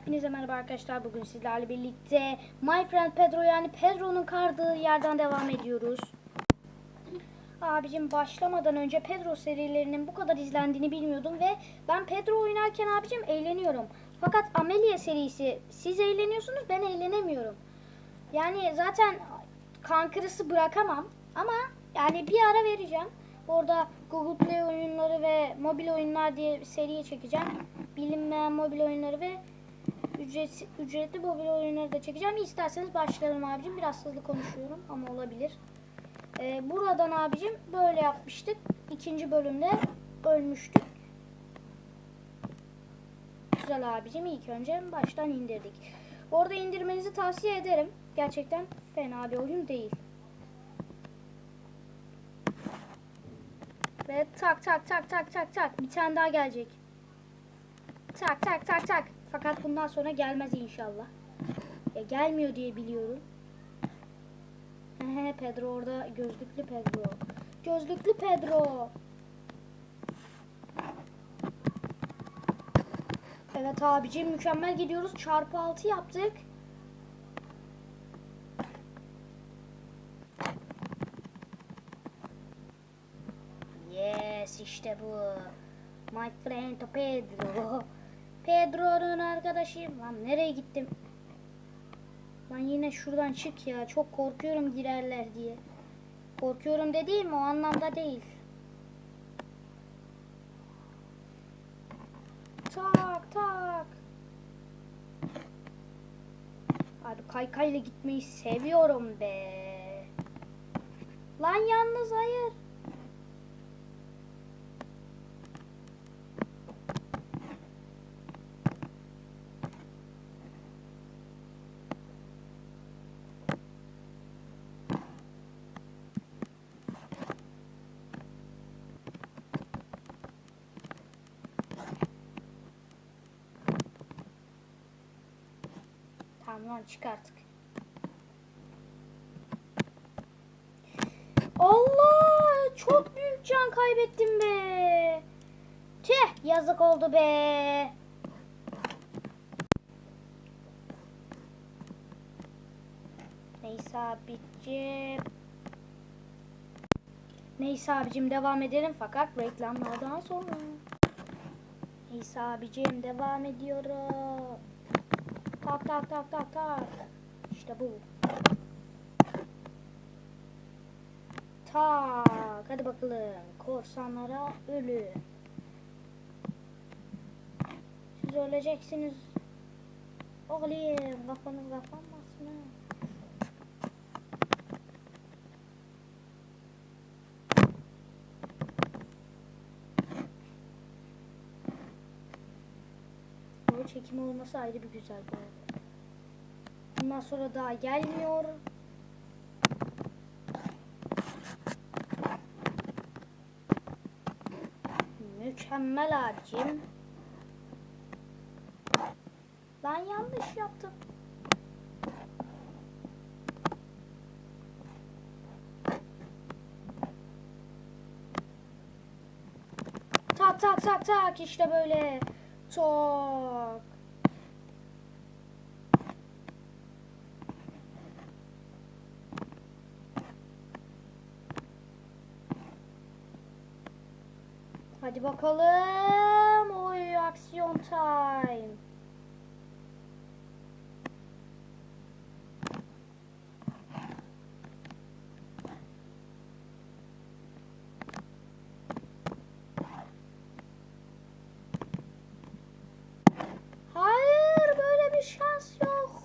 Hepinize merhaba arkadaşlar. Bugün sizlerle birlikte My Friend Pedro yani Pedro'nun kardığı yerden devam ediyoruz. Abicim başlamadan önce Pedro serilerinin bu kadar izlendiğini bilmiyordum ve ben Pedro oynarken abicim eğleniyorum. Fakat Amelia serisi siz eğleniyorsunuz ben eğlenemiyorum. Yani zaten kankırısı bırakamam ama yani bir ara vereceğim. Orada Google Play oyunları ve mobil oyunlar diye seriye çekeceğim. Bilinmeyen mobil oyunları ve ücret, ücretli mobil oyunları da çekeceğim. İsterseniz başlayalım abicim. Biraz hızlı konuşuyorum ama olabilir. Ee, buradan abicim böyle yapmıştık. İkinci bölümde ölmüştük. Güzel abicim ilk önce baştan indirdik. Orada indirmenizi tavsiye ederim. Gerçekten fena bir oyun değil. Ve tak tak tak tak tak tak bir tane daha gelecek. Tak tak tak tak. Fakat bundan sonra gelmez inşallah. Ya gelmiyor diye biliyorum. Hehe Pedro orada gözlüklü Pedro. Gözlüklü Pedro. Evet abicim mükemmel gidiyoruz. Çarpı 6 yaptık. Yes işte bu. My friend Pedro. Pedro'nun arkadaşıyım. Lan nereye gittim? Lan yine şuradan çık ya. Çok korkuyorum girerler diye. Korkuyorum dediğim o anlamda değil. Tak tak. Abi kaykayla gitmeyi seviyorum be. Lan yalnız hayır. Tamam lan çık artık. Allah! Çok büyük can kaybettim be. Tüh yazık oldu be. Neyse abicim. Neyse abicim devam edelim fakat reklamlardan sonra. Neyse abicim devam ediyorum. Tak tak tak tak tak. İşte bu. Tak. Hadi bakalım. Korsanlara ölü. Siz öleceksiniz. Oğlum kafanız kapanmasın ha. Yol çekimi olması ayrı bir güzel bu arada. Bundan sonra daha gelmiyor. Mükemmel abicim. Lan yanlış yaptım. Tak tak tak tak işte böyle. Tak. Hadi bakalım. Oy aksiyon time. Hayır böyle bir şans yok.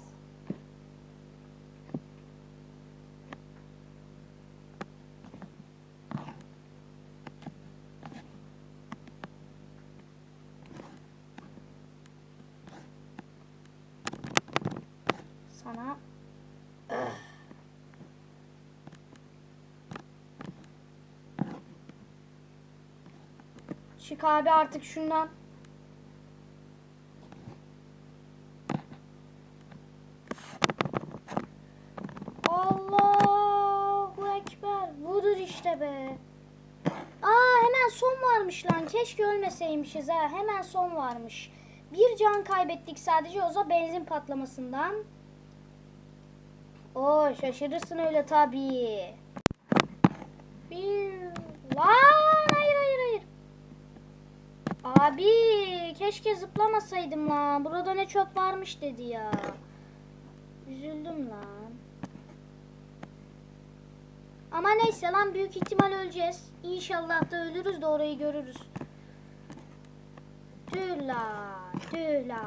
Sana Çık abi artık şundan. Allahu Ekber. Budur işte be. Aa hemen son varmış lan. Keşke ölmeseymişiz ha. Hemen son varmış. Bir can kaybettik sadece o da benzin patlamasından. Oo şaşırırsın öyle tabii. Bir... Lan. Abi keşke zıplamasaydım lan. Burada ne çöp varmış dedi ya. Üzüldüm lan. Ama neyse lan büyük ihtimal öleceğiz. İnşallah da ölürüz de orayı görürüz. Tüh la, tüh la.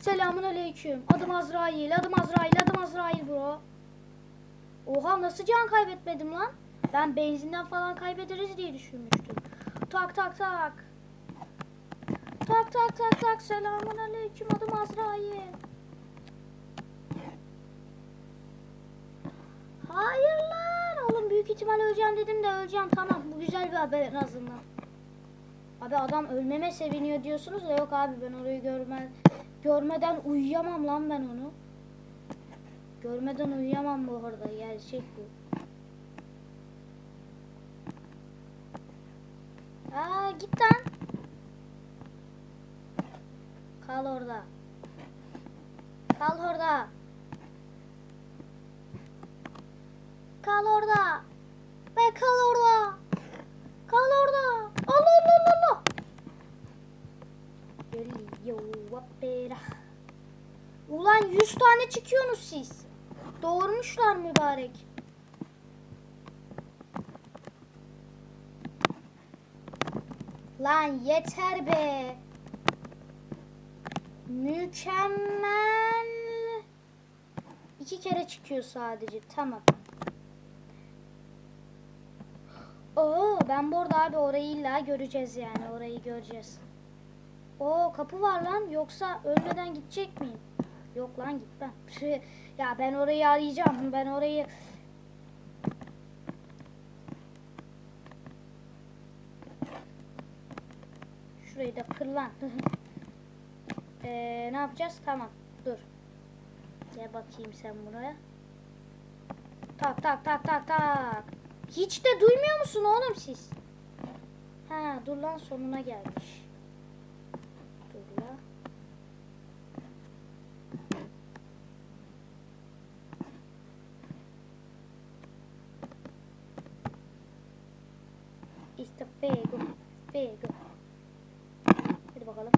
Selamun aleyküm. Adım Azrail, adım Azrail, adım Azrail bro. Oha nasıl can kaybetmedim lan? Ben benzinden falan kaybederiz diye düşünmüştüm. Tak tak tak. Tak tak tak tak. Selamun aleyküm. Adım Azrail. Hayır. Oğlum büyük ihtimal öleceğim dedim de öleceğim. Tamam bu güzel bir haber en azından. Abi adam ölmeme seviniyor diyorsunuz da yok abi ben orayı görme, görmeden uyuyamam lan ben onu. Görmeden uyuyamam bu arada gerçek bu. Aa git lan. Kal orada. Kal orada. Kal orada. Ve kal orada. Kal orada. Allah Allah Allah Allah. Geliyor. Ulan 100 tane çıkıyorsunuz siz. Doğurmuşlar mübarek. Lan yeter be. Mükemmel. İki kere çıkıyor sadece. Tamam. Oo ben burada abi orayı illa göreceğiz yani. Orayı göreceğiz. Oo kapı var lan. Yoksa ölmeden gidecek miyim? Yok lan gitmem. ya ben orayı arayacağım. Ben orayı Şurayı da kır lan. Ee, ne yapacağız? Tamam. Dur. Gel bakayım sen buraya. Tak tak tak tak tak. Hiç de duymuyor musun oğlum siz? Ha dur lan sonuna gelmiş. Dur la. İşte Fego. Fego. Hadi bakalım.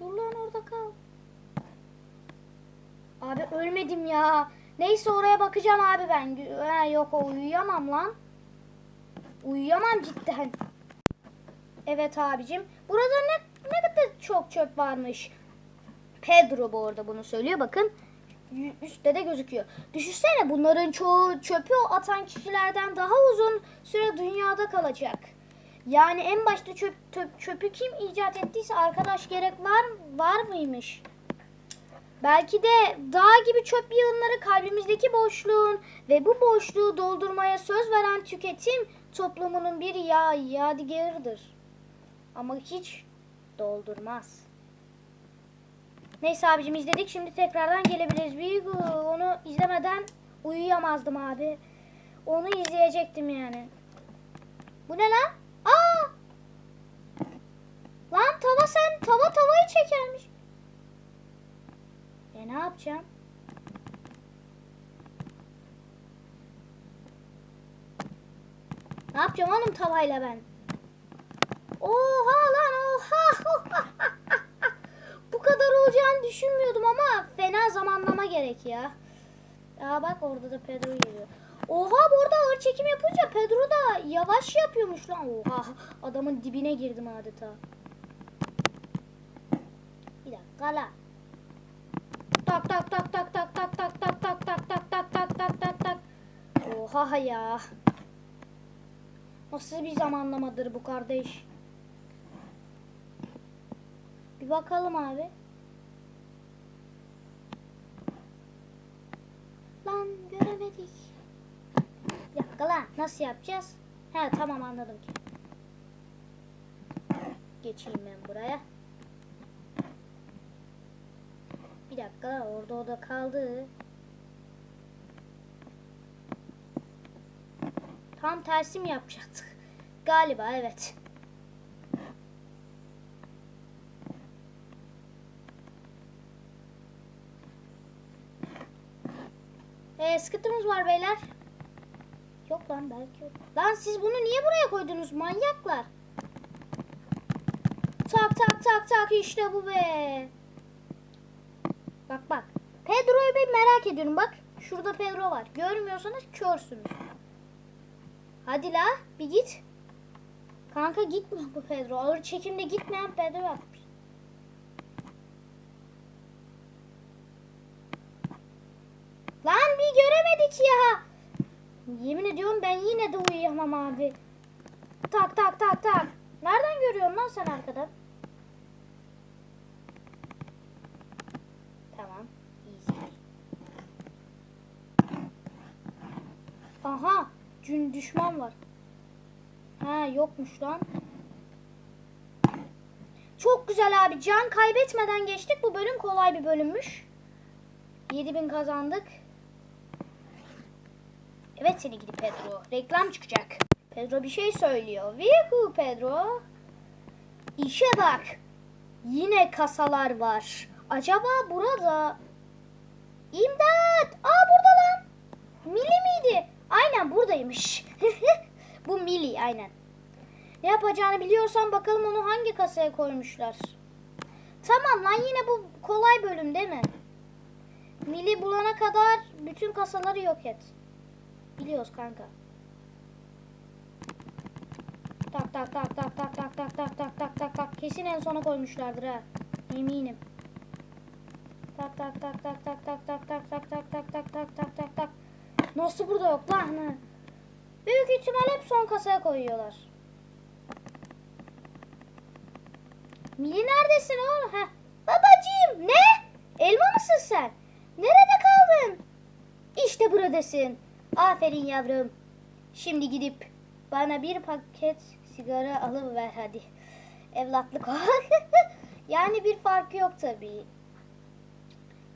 Dur lan orada kal. Abi ölmedim ya. Neyse oraya bakacağım abi ben. Ha, yok o uyuyamam lan. Uyuyamam cidden. Evet abicim. Burada ne, ne kadar çok çöp varmış. Pedro bu arada bunu söylüyor bakın. Üstte de gözüküyor. Düşünsene bunların çoğu çöpü atan kişilerden daha uzun süre dünyada kalacak. Yani en başta çöp, çöp- çöpü kim icat ettiyse arkadaş gerek var var mıymış? Belki de dağ gibi çöp yığınları kalbimizdeki boşluğun ve bu boşluğu doldurmaya söz veren tüketim toplumunun bir ya yadigarıdır. Ama hiç doldurmaz. Neyse abicim izledik. Şimdi tekrardan gelebiliriz. Büyük onu izlemeden uyuyamazdım abi. Onu izleyecektim yani. Bu ne lan? Aa! Lan tava sen tava tavayı çekermiş. E ne yapacağım? Ne yapacağım oğlum tavayla ben? Oha lan oha. Bu kadar olacağını düşünmüyordum ama fena zamanlama gerek ya. Aa bak orada da Pedro geliyor. Oha burada ağır çekim yapınca Pedro da yavaş yapıyormuş lan. Oha adamın dibine girdim adeta. Bir dakika lan. Tak tak tak tak tak tak tak tak tak tak tak tak tak tak tak tak. Oha ya. Nasıl bir zamanlamadır bu kardeş? Bir bakalım abi. Lan göremedik. Bir dakika lan nasıl yapacağız? He tamam anladım ki. Geçeyim ben buraya. dakika orada o da kaldı. Tam tersi mi yapacaktık? Galiba evet. Ee, sıkıntımız var beyler. Yok lan belki yok. Lan siz bunu niye buraya koydunuz manyaklar? Tak tak tak tak işte bu be. Bak bak. Pedro'yu bir merak ediyorum bak. Şurada Pedro var. Görmüyorsanız körsünüz. Hadi la bir git. Kanka gitme bu Pedro. Ağır çekimde gitmeyen Pedro yapmış. Lan bir göremedik ya. Yemin ediyorum ben yine de uyuyamam abi. Tak tak tak tak. Nereden görüyorsun lan sen arkadan? Cün düşman var. Ha yokmuş lan. Çok güzel abi. Can kaybetmeden geçtik. Bu bölüm kolay bir bölümmüş. 7000 kazandık. Evet seni gidip Pedro. Reklam çıkacak. Pedro bir şey söylüyor. Vihu Pedro. İşe bak. Yine kasalar var. Acaba burada... İmdat! Aa burada lan. Mili miydi? Aynen buradaymış. Bu Mili aynen. Ne yapacağını biliyorsan bakalım onu hangi kasaya koymuşlar. Tamam lan yine bu kolay bölüm değil mi? Mili bulana kadar bütün kasaları yok et. Biliyoruz kanka. Tak tak tak tak tak tak tak tak tak tak tak tak kesin en sona koymuşlardır ha. Eminim. Tak tak tak tak tak tak tak tak tak tak tak tak tak tak tak tak. Nasıl burada yok lan? Büyük ihtimal hep son kasaya koyuyorlar. Mili neredesin oğlum? Heh. Babacığım ne? Elma mısın sen? Nerede kaldın? İşte buradasın. Aferin yavrum. Şimdi gidip bana bir paket sigara alıver hadi. Evlatlık yani bir farkı yok tabii.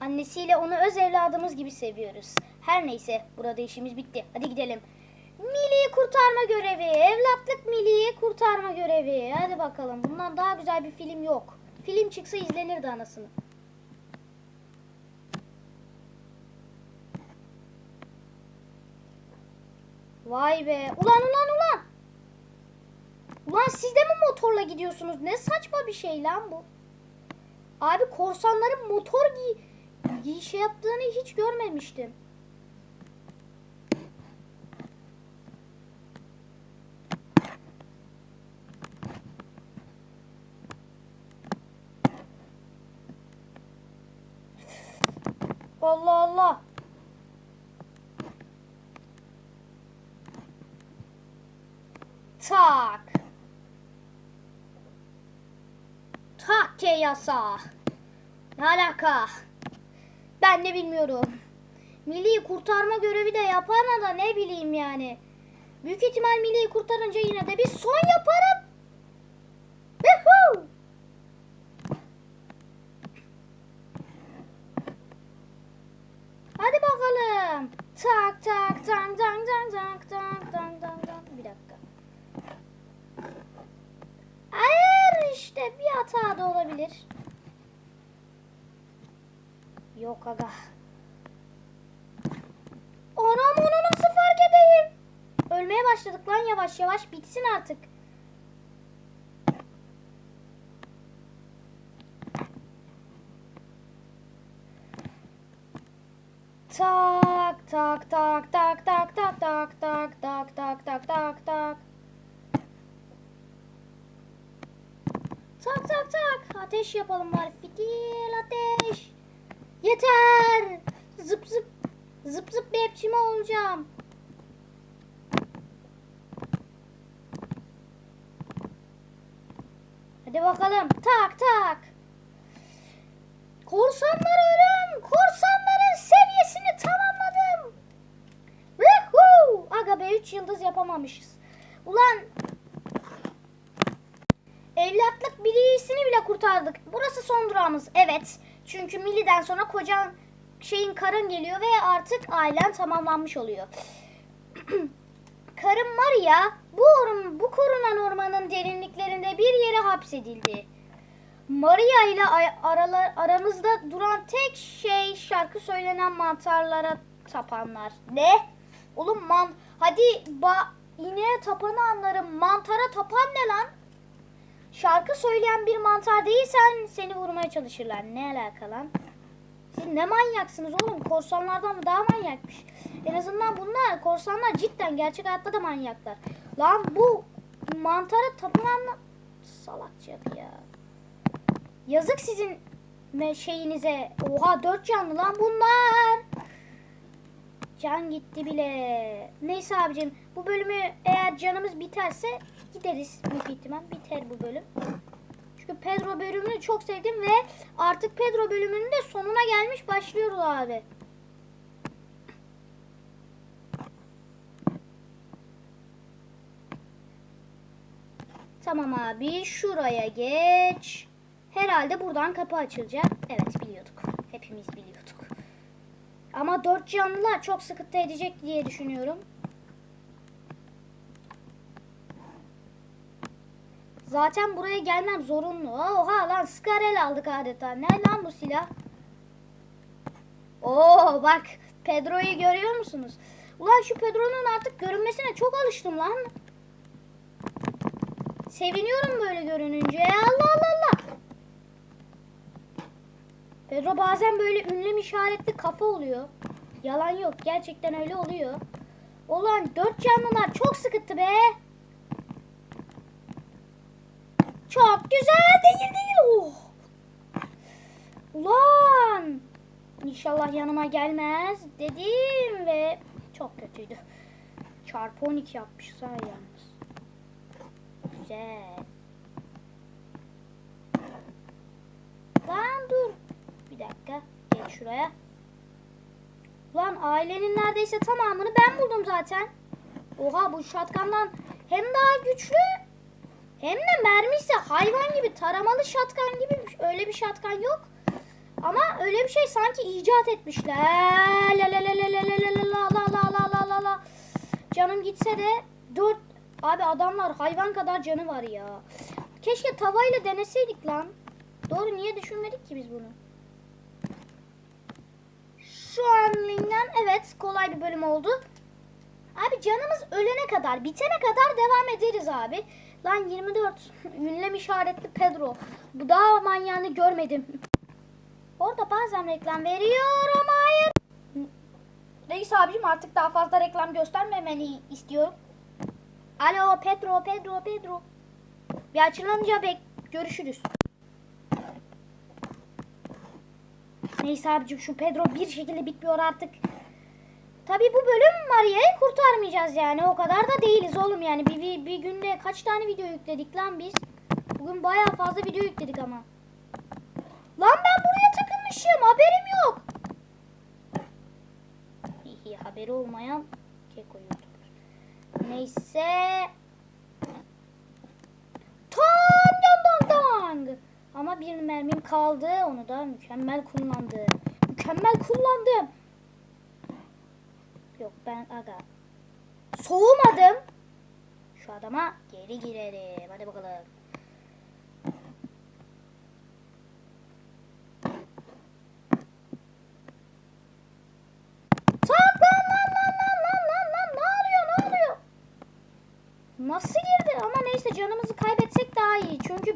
Annesiyle onu öz evladımız gibi seviyoruz. Her neyse burada işimiz bitti. Hadi gidelim. Milli'yi kurtarma görevi. Evlatlık Milli'yi kurtarma görevi. Hadi bakalım. Bundan daha güzel bir film yok. Film çıksa izlenirdi anasını. Vay be. Ulan ulan ulan. Ulan siz de mi motorla gidiyorsunuz? Ne saçma bir şey lan bu. Abi korsanların motor giy, giy şey yaptığını hiç görmemiştim. Allah Allah. Tak. Takke yasa. Ne alaka? Ben de bilmiyorum. Milliyi kurtarma görevi de yapana da ne bileyim yani. Büyük ihtimal Milliyi kurtarınca yine de bir son yaparım. Woohoo! Hadi bakalım. Tak tak tak tak tak tak tak tak tak. Bir dakika. Hayır işte bir hata da olabilir. Yok aga. Anam onu nasıl fark edeyim? Ölmeye başladık lan yavaş yavaş bitsin artık. Tak tak tak tak tak tak tak tak tak tak tak tak tak. Tak tak tak. Ateş yapalım bari. Fitil ateş. Yeter. Zıp zıp. Zıp zıp bir olacağım. Hadi bakalım. Tak tak. Korsanlar ölüm. Korsanların seviyesini Aga be 3 yıldız yapamamışız. Ulan Evlatlık birisini bile kurtardık. Burası son durağımız. Evet. Çünkü Milli'den sonra kocan şeyin karın geliyor ve artık ailen tamamlanmış oluyor. Karım Maria bu orman, bu korunan ormanın derinliklerinde bir yere hapsedildi. Maria ile aralar, aramızda duran tek şey şarkı söylenen mantarlara tapanlar. Ne? Oğlum man hadi ba ineğe tapanı anlarım. Mantara tapan ne lan? Şarkı söyleyen bir mantar değilsen seni vurmaya çalışırlar. Ne alaka lan? Siz ne manyaksınız oğlum? Korsanlardan mı daha manyakmış? En azından bunlar korsanlar cidden gerçek hayatta da manyaklar. Lan bu mantara tapınanla salak cadı ya. Yazık sizin şeyinize. Oha dört canlı lan bunlar. Can gitti bile. Neyse abicim bu bölümü eğer canımız biterse gideriz büyük ihtimal. Biter bu bölüm. Çünkü Pedro bölümünü çok sevdim ve artık Pedro bölümünün de sonuna gelmiş başlıyoruz abi. Tamam abi şuraya geç. Herhalde buradan kapı açılacak. Evet biliyorduk. Hepimiz biliyorduk. Ama dört canlılar çok sıkıntı edecek diye düşünüyorum. Zaten buraya gelmem zorunlu. Oha lan Skarel aldık adeta. Ne lan bu silah? Oo bak Pedro'yu görüyor musunuz? Ulan şu Pedro'nun artık görünmesine çok alıştım lan. Seviniyorum böyle görününce. Allah Allah Allah. Pedro bazen böyle ünlem işaretli kafa oluyor. Yalan yok. Gerçekten öyle oluyor. Ulan dört canlılar çok sıkıntı be. Çok güzel değil değil. Oh. Ulan. İnşallah yanıma gelmez dedim ve çok kötüydü. Çarpı 12 yapmışlar yalnız. Güzel. Lan dur. Dakika. Geç şuraya. Lan ailenin neredeyse tamamını ben buldum zaten. Oha bu şatkandan hem daha güçlü hem de mermisi hayvan gibi taramalı şatkan gibi öyle bir şatkan yok. Ama öyle bir şey sanki icat etmişler. La la la la la la la la la la la la la la. Canım gitse de dört abi adamlar hayvan kadar canı var ya. Keşke tavayla deneseydik lan. Doğru niye düşünmedik ki biz bunu? Şu anlığından evet kolay bir bölüm oldu. Abi canımız ölene kadar, bitene kadar devam ederiz abi. Lan 24 ünlem işaretli Pedro. Bu daha manyağını görmedim. Orada bazen reklam veriyorum. Hayır. Reis abicim artık daha fazla reklam göstermemeni istiyorum. Alo Pedro, Pedro, Pedro. Bir açılınca bek görüşürüz. Neyse abicim şu Pedro bir şekilde bitmiyor artık. Tabi bu bölüm Maria'yı kurtarmayacağız yani. O kadar da değiliz oğlum yani. Bir, bir, bir günde kaç tane video yükledik lan biz? Bugün bayağı fazla video yükledik ama. Lan ben buraya takılmışım. Haberim yok. Hihi haberi olmayan keko youtuber. Neyse. Tang dang dang dang. Ama bir mermim kaldı. Onu da mükemmel kullandım. Mükemmel kullandım. Yok ben aga. Soğumadım. Şu adama geri girelim. Hadi bakalım.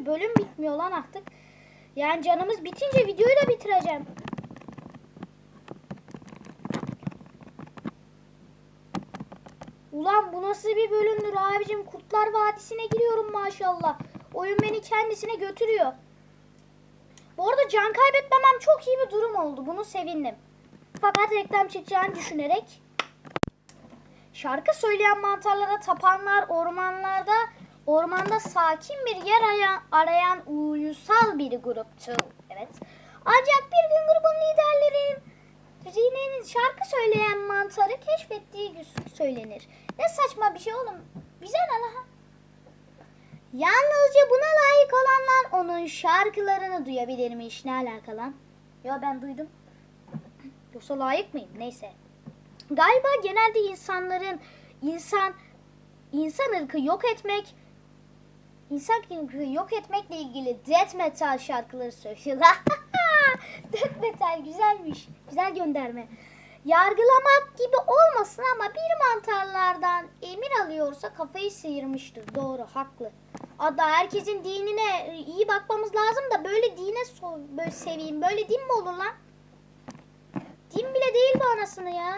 Bölüm bitmiyor lan artık. Yani canımız bitince videoyu da bitireceğim. Ulan bu nasıl bir bölümdür abicim? Kurtlar Vadisi'ne giriyorum maşallah. Oyun beni kendisine götürüyor. Bu arada can kaybetmemem çok iyi bir durum oldu. Bunu sevindim. Fakat reklam çıkacağını düşünerek şarkı söyleyen mantarlara tapanlar ormanlarda ormanda sakin bir yer arayan, arayan uysal bir gruptu. Evet. Ancak bir gün grubun liderleri Rine'nin şarkı söyleyen mantarı keşfettiği söylenir. Ne saçma bir şey oğlum. Bize ne lan? Yalnızca buna layık olanlar onun şarkılarını duyabilirmiş. Ne alaka lan? Ya ben duydum. Yoksa layık mıyım? Neyse. Galiba genelde insanların insan insan ırkı yok etmek insan ırkı yok etmekle ilgili death metal şarkıları söylüyorlar. death metal güzelmiş. Güzel gönderme. yargılamak gibi olmasın ama bir mantarlardan emir alıyorsa kafayı sıyırmıştır. Doğru, haklı. Hatta herkesin dinine iyi bakmamız lazım da böyle dine so- böyle seveyim. Böyle din mi olur lan? Din bile değil bu anasını ya.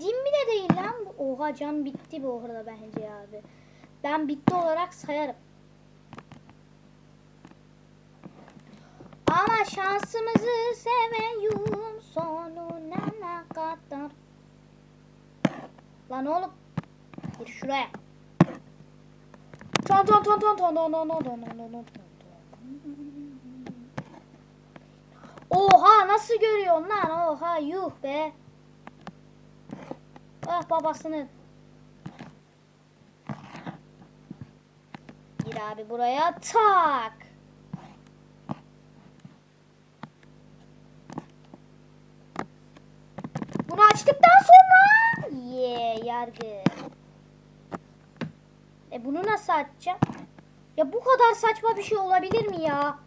Din bile değil lan. Oha can bitti bu arada bence abi. Ben bitti olarak sayarım. Ama şansımızı seviyorum sonuna kadar. Lan oğlum. Gir şuraya. Ton ton ton ton ton ton ton ton ton ton ton. Oha nasıl görüyorsun lan? Oha yuh be. Ah babasını. Abi buraya tak. Bunu açtıktan sonra ye yargı. E bunu nasıl açacağım? Ya bu kadar saçma bir şey olabilir mi ya?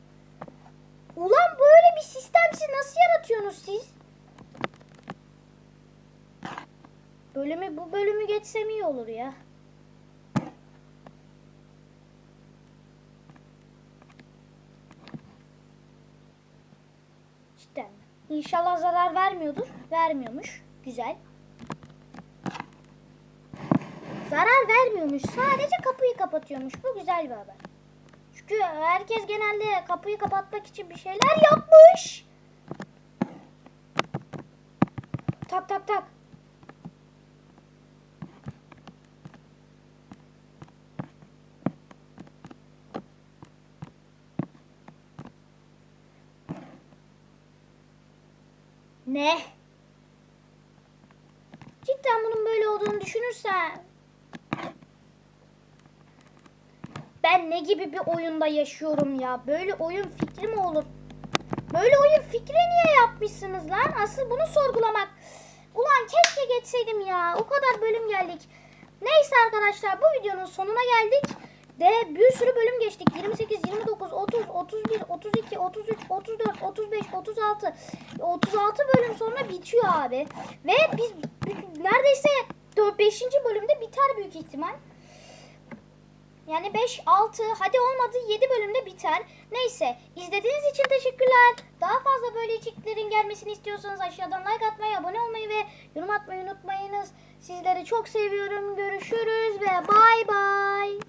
Ulan böyle bir sistem siz nasıl yaratıyorsunuz siz? Bölümü bu bölümü geçsem iyi olur ya. Cidden mi? İnşallah zarar vermiyordur. Vermiyormuş. Güzel. Zarar vermiyormuş. Sadece kapıyı kapatıyormuş. Bu güzel bir haber. Çünkü herkes genelde kapıyı kapatmak için bir şeyler yapmış. Tak tak tak. Ne? Cidden bunun böyle olduğunu düşünürsen ne gibi bir oyunda yaşıyorum ya? Böyle oyun fikri mi olur? Böyle oyun fikri niye yapmışsınız lan? Asıl bunu sorgulamak. Ulan keşke geçseydim ya. O kadar bölüm geldik. Neyse arkadaşlar bu videonun sonuna geldik. De bir sürü bölüm geçtik. 28, 29, 30, 31, 32, 33, 34, 35, 36. 36 bölüm sonra bitiyor abi. Ve biz neredeyse 5. bölümde biter büyük ihtimal. Yani 5, 6, hadi olmadı 7 bölümde biter. Neyse, izlediğiniz için teşekkürler. Daha fazla böyle içeriklerin gelmesini istiyorsanız aşağıdan like atmayı, abone olmayı ve yorum atmayı unutmayınız. Sizleri çok seviyorum. Görüşürüz ve bay bay.